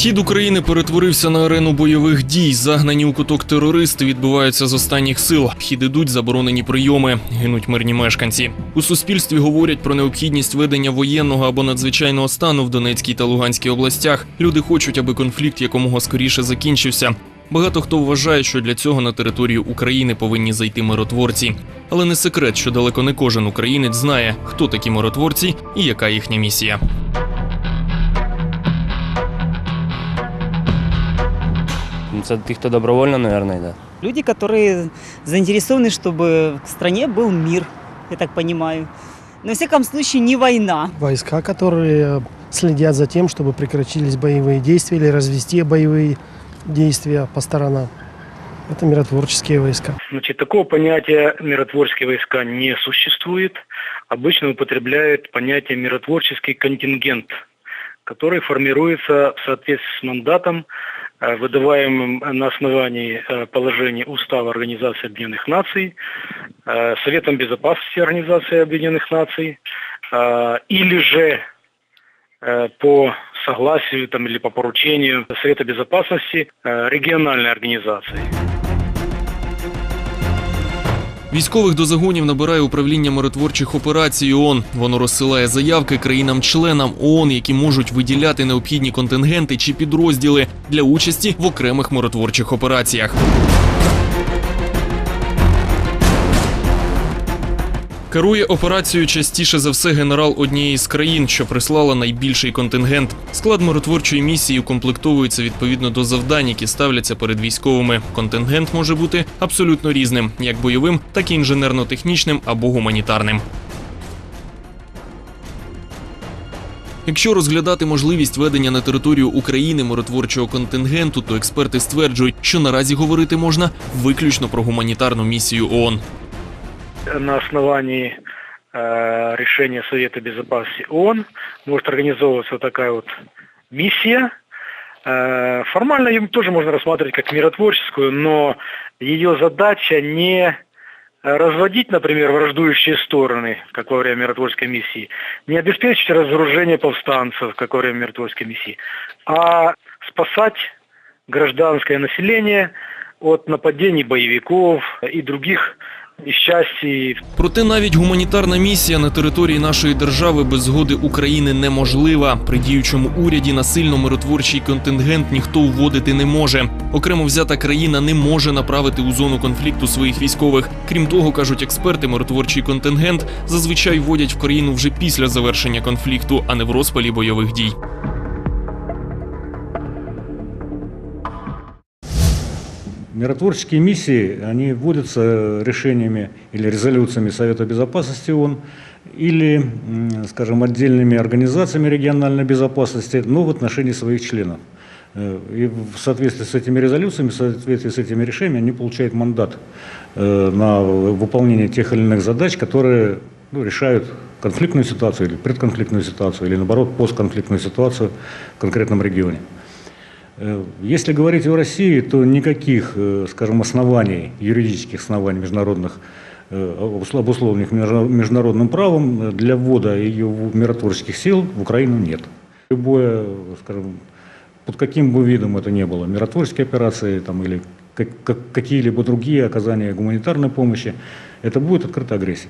Схід України перетворився на арену бойових дій. Загнані у куток терористи відбиваються з останніх сил. В Хід ідуть заборонені прийоми, гинуть мирні мешканці. У суспільстві говорять про необхідність ведення воєнного або надзвичайного стану в Донецькій та Луганській областях. Люди хочуть, аби конфлікт якомога скоріше закінчився. Багато хто вважає, що для цього на територію України повинні зайти миротворці. Але не секрет, що далеко не кожен українець знає, хто такі миротворці і яка їхня місія. Це ті, хто добровольно, мабуть, да. Люди, которые заинтересованы, чтобы в стране был мир, я так понимаю. Но, во всяком случае, не война. войска, которые следят за тем, чтобы прекратились боевые действия или развести боевые действия по сторонам. Это миротворческие войска. Значит, такого понятия миротворческие войска не существует. Обычно употребляют понятие миротворческий контингент, который формируется в соответствии с мандатом, э, выдаваемым на основании э, положений Устава Организации Объединенных Наций, э, Советом Безопасности Организации Объединенных Наций, или же по согласию там, или по поручению Совета Безопасности региональной организации. Військових до загонів набирає управління миротворчих операцій ООН. Воно розсилає заявки країнам-членам ООН, які можуть виділяти необхідні контингенти чи підрозділи для участі в окремих миротворчих операціях. Керує операцією частіше за все генерал однієї з країн, що прислала найбільший контингент. Склад миротворчої місії укомплектовується відповідно до завдань, які ставляться перед військовими. Контингент може бути абсолютно різним, як бойовим, так і інженерно-технічним або гуманітарним. Якщо розглядати можливість ведення на територію України миротворчого контингенту, то експерти стверджують, що наразі говорити можна виключно про гуманітарну місію ООН. На основании э, решения Совета Безопасности ООН может организовываться вот такая вот миссия. Э, формально ее тоже можно рассматривать как миротворческую, но ее задача не разводить, например, враждующие стороны, как во время миротворческой миссии, не обеспечить разоружение повстанцев, как во время миротворческой миссии, а спасать гражданское население от нападений боевиков и других несчастий, Проте навіть гуманітарна місія на території нашої держави без згоди України неможлива. При діючому уряді насильно миротворчий контингент ніхто вводити не може. Окремо взята країна не може направити у зону конфлікту своїх військових. Крім того, кажуть експерти, миротворчий контингент зазвичай вводять в країну вже після завершення конфлікту, а не в розпалі бойових дій. Миротворческие миссии, они вводятся решениями или резолюциями Совета Безопасности ООН, или, скажем, отдельными организациями региональной безопасности, но в отношении своих членов. Э, И в соответствии с этими резолюциями, в соответствии с этими решениями, они получают мандат э, на выполнение тех или иных задач, которые ну, решают конфликтную ситуацию или предконфликтную ситуацию, или наоборот постконфликтную ситуацию в конкретном регионе. Э, Если говорить о России, то никаких, э, скажем, оснований, юридических оснований международных, э, обус- обусловленных международным правом для ввода ее миротворческих сил в Украину нет. Любое, скажем, под каким бы видом это ни было, миротворческие операции там, или как- как- какие-либо другие оказания гуманитарной помощи, это будет открытая агрессия.